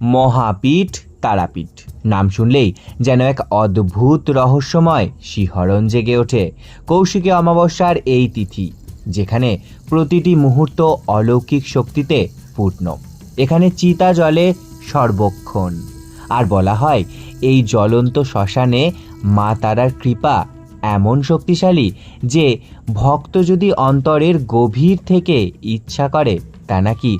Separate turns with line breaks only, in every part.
মহাপীঠ, তারাপীঠ। নাম শুনলেই যেন এক অদ্ভুত রহস্যময় শিহরণ জেগে ওঠে কৌশিকী অমাবস্যার এই তিথি, যেখানে প্রতিটি মুহূর্ত অলৌকিক শক্তিতে পূর্ণ। এখানে চিতা জলে সর্বক্ষণ। আর বলা হয়, এই জ্বলন্ত শ্মশানে মা তারার কৃপা এমন শক্তিশালী যে ভক্ত যদি অন্তরের গভীর থেকে ইচ্ছা করে, তা নাকি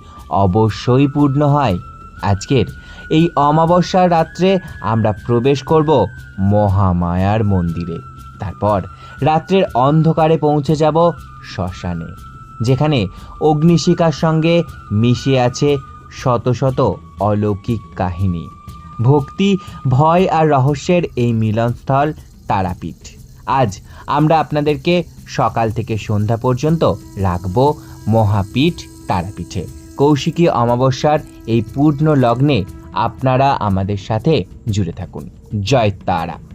অবশ্যই পূর্ণ হয়। আজকের এই অমাবস্যার রাত্রে আমরা প্রবেশ করব মহামায়ার মন্দিরে। তারপর রাত্রের অন্ধকারে পৌঁছে যাব শ্মশানে, যেখানে অগ্নিশিকার সঙ্গে মিশে আছে শত শত অলৌকিক কাহিনী। ভক্তি, ভয় আর রহস্যের এই মিলনস্থল তারাপীঠ। আজ আমরা আপনাদেরকে সকাল থেকে সন্ধ্যা পর্যন্ত রাখব মহাপীঠ তারাপীঠে। কৌশিকী অমাবস্যার এই পূর্ণ লগ্নে আপনারা আমাদের সাথে জুড়ে থাকুন। জয় তারা।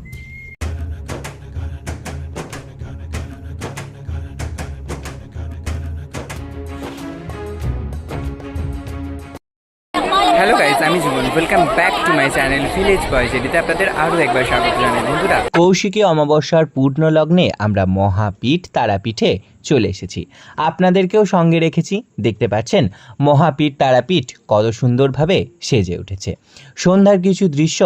হ্যালো গাইস, আমি জীবন। Welcome back to my channel village boys এটিতে আপনাদের আরও একবার স্বাগত জানাই। বন্ধুরা,
কৌশিকী অমাবস্যার পূর্ণ লগ্নে আমরা মহাপীঠ তারাপীঠে চলে এসেছি। আপনাদেরকেও সঙ্গে রেখেছি, দেখতে পাচ্ছেন মহাপীঠ তারাপীঠ কত সুন্দরভাবে সেজে উঠেছে। সন্ধ্যার কিছু দৃশ্য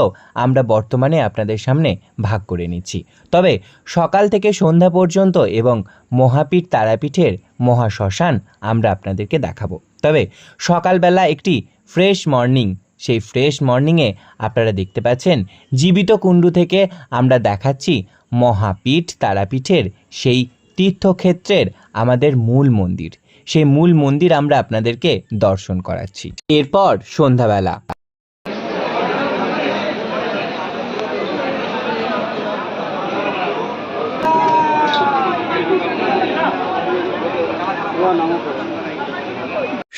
আমরা বর্তমানে আপনাদের সামনে ভাগ করে নিচ্ছি। তবে সকাল থেকে সন্ধ্যা পর্যন্ত এবং মহাপীঠ তারাপীঠের মহাশ্মশান আমরা আপনাদেরকে দেখাবো। তবে সকালবেলা একটি ফ্রেশ মর্নিং। সেই ফ্রেশ মর্নিংয়ে আপনারা দেখতে পাচ্ছেন, জীবিত কুণ্ডু থেকে আমরা দেখাচ্ছি মহাপীঠ তারাপীঠের সেই তীর্থক্ষেত্রের আমাদের মূল মন্দির। সেই মূল মন্দির আমরা আপনাদেরকে দর্শন করাচ্ছি। এরপর সন্ধ্যাবেলা।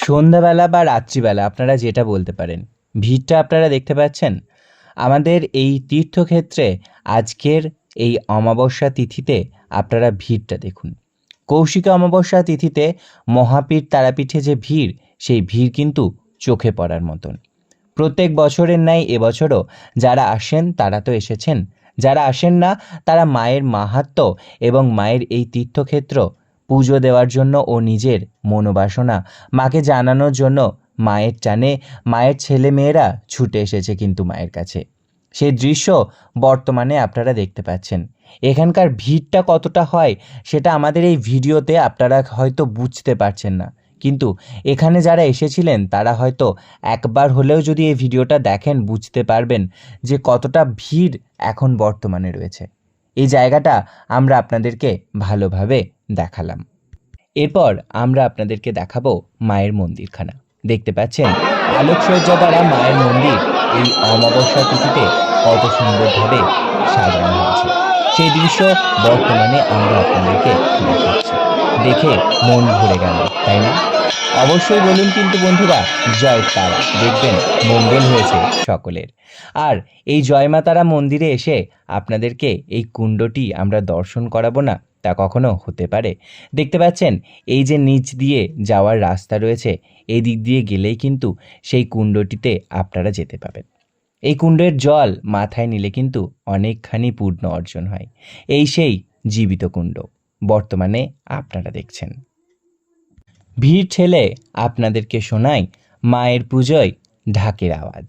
সন্ধ্যাবেলা বা রাত্রিবেলা আপনারা যেটা বলতে পারেন, ভিড়টা আপনারা দেখতে পাচ্ছেন? আমাদের এই তীর্থক্ষেত্রে আজকের এই অমাবস্যা তিথিতে আপনারা ভিড়টা দেখুন। কৌশিকা অমাবস্যা তিথিতে মহাপীঠ তারাপীঠে যে ভিড়, সেই ভিড় কিন্তু চোখে পড়ার মতন। প্রত্যেক বছরের ন্যায় এবছরও যারা আসেন, তারা তো এসেছেন। যারা আসেন না, তারা মায়ের মাহাত্ম্য এবং মায়ের এই তীর্থক্ষেত্র পুজো দেওয়ার জন্য ও নিজের মনোবাসনা। মাকে জানানোর জন্য মায়ের টানে মায়ের ছেলে মেয়েরা ছুটে এসেছে কিন্তু মায়ের কাছে। সেই দৃশ্য বর্তমানে আপনারা দেখতে পাচ্ছেন। এখানকার ভিড়টা কতটা হয় সেটা আমাদের এই ভিডিওতে আপনারা হয়তো বুঝতে পারছেন না। কিন্তু এখানে যারা এসেছিলেন তারা হয়তো একবার হলেও যদি এই ভিডিওটা দেখেন বুঝতে পারবেন যে কতটা ভিড় এখন বর্তমানে রয়েছে। এই জায়গাটা আমরা আপনাদেরকে ভালোভাবে দেখালাম। এরপর আমরা আপনাদেরকে দেখাবো মায়ের মন্দিরখানা। দেখতে পাচ্ছেন? আলোকসজ্জা দ্বারা মায়ের মন্দির এই অমাবস্যা তিথিতে কত সুন্দরভাবে সাজানো হয়েছে। সেই দৃশ্য বর্তমানে আমরা আপনাদেরকে দেখাচ্ছি। দেখে মন ভরে গেল, তাই না? অবশ্যই বলুন কিন্তু বন্ধুরা, জয় তারা দেখবেন মঙ্গল হয়েছে সকলের। আর এই জয়মাতারা মন্দিরে এসে আপনাদেরকে এই কুণ্ডটি আমরা দর্শন করাবো না তা কখনো হতে পারে। দেখতে পাচ্ছেন, এই যে নিচ দিয়ে যাওয়ার রাস্তা রয়েছে, এই দিক দিয়ে গেলেই কিন্তু সেই কুণ্ডটিতে আপনারা যেতে পাবেন। এই কুণ্ডের জল মাথায় নিলে কিন্তু অনেকখানি পূর্ণ অর্জন হয়। এই সেই জীবিত কুণ্ড, বর্তমানে আপনারা দেখছেন। ভিড় ঠেলে আপনাদেরকে শোনাই মায়ের পুজোয় ঢাকের আওয়াজ।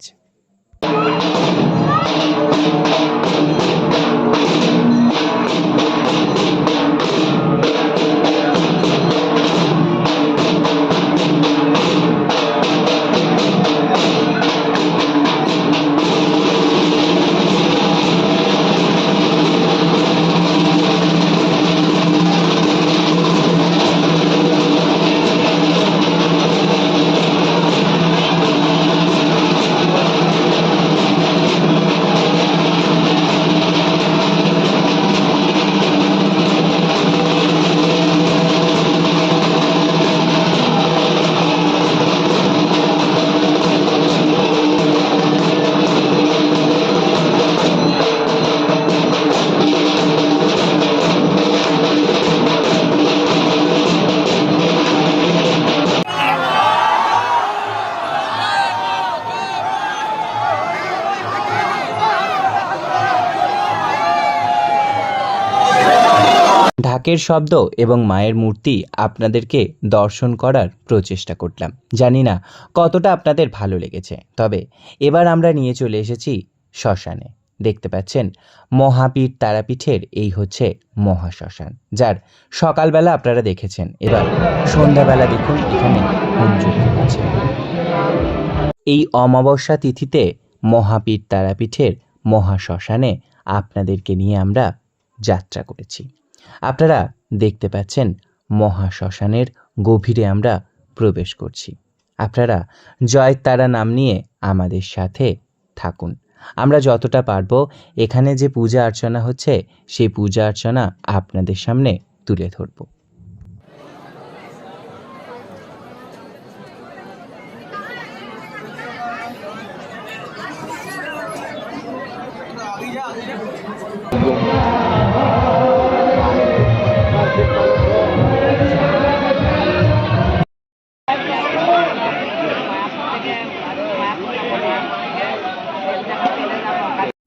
ঢাকের শব্দ এবং মায়ের মূর্তি আপনাদেরকে দর্শন করার প্রচেষ্টা করলাম। জানি না কতটা আপনাদের ভালো লেগেছে, তবে এবার আমরা নিয়ে চলে এসেছি শ্মশানে। দেখতে পাচ্ছেন, মহাপীঠ তারাপীঠের এই হচ্ছে মহাশ্মশান, যার সকালবেলা আপনারা দেখেছেন। এবার সন্ধ্যাবেলা দেখুন, এখানে এই অমাবস্যা তিথিতে মহাপীঠ তারাপীঠের মহাশ্মশানে আপনাদেরকে নিয়ে আমরা যাত্রা করেছি। আপনারা দেখতে পাচ্ছেন মহাশ্মশানের গভীরে আমরা প্রবেশ করছি। আপনারা জয় তারা নাম নিয়ে আমাদের সাথে থাকুন। আমরা যতটা পারব এখানে যে পূজা অর্চনা হচ্ছে, সেই পূজা অর্চনা আপনাদের সামনে তুলে ধরবো।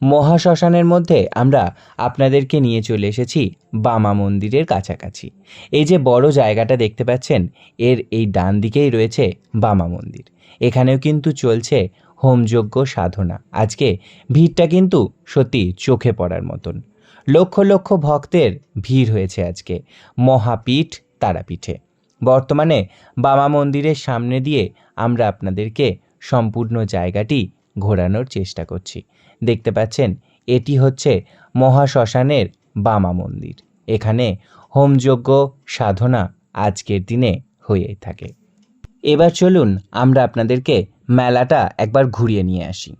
মহাশ্মশানের মধ্যে আমরা আপনাদেরকে নিয়ে চলে এসেছি বামা মন্দিরের কাছাকাছি। এই যে বড় জায়গাটা দেখতে পাচ্ছেন, এর এই ডান দিকেই রয়েছে বামা মন্দির। এখানেও কিন্তু চলছে হোমযজ্ঞ সাধনা। আজকে ভিড়টা কিন্তু সত্যি চোখে পড়ার মতন। লক্ষ লক্ষ ভক্তের ভিড় হয়েছে আজকে মহাপীঠ তারাপীঠে। বর্তমানে বামা মন্দিরের সামনে দিয়ে আমরা আপনাদেরকে সম্পূর্ণ জায়গাটি ঘোরানোর চেষ্টা করছি। দেখতে পাচ্ছেন, এটি হচ্ছে মহাশ্মশানের বামা মন্দির। এখানে হোমযজ্ঞ, সাধনা আজকের দিনে হয়েই থাকে। এবার চলুন আমরা আপনাদেরকে মেলাটা একবার ঘুরিয়ে নিয়ে আসি।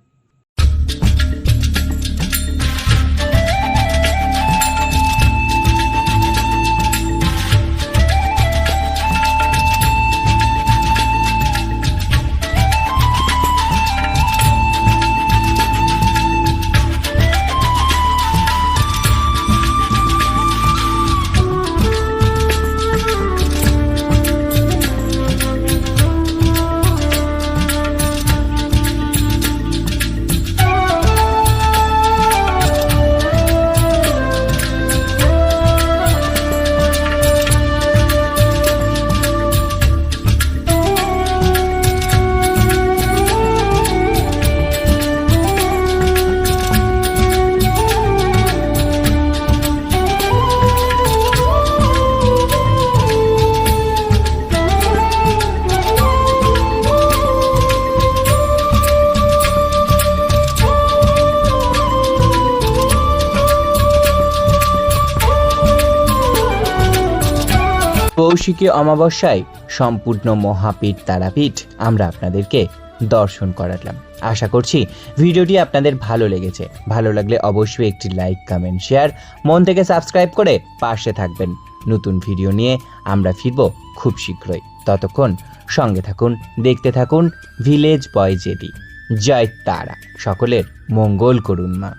কৌশিকী অমাবস্যায় সম্পূর্ণ মহাপীঠ তারাপীঠ আমরা আপনাদেরকে দর্শন করালাম। আশা করছি ভিডিওটি আপনাদের ভালো লেগেছে। ভালো লাগলে অবশ্যই একটি লাইক কমেন্ট শেয়ার মন থেকে সাবস্ক্রাইব করে পাশে থাকবেন। নতুন ভিডিও নিয়ে আমরা ফিরব খুব শীঘ্রই। ততক্ষণ সঙ্গে থাকুন, দেখতে থাকুন ভিলেজ বয় জেডি জয় তারা। সকলের মঙ্গল করুন মা।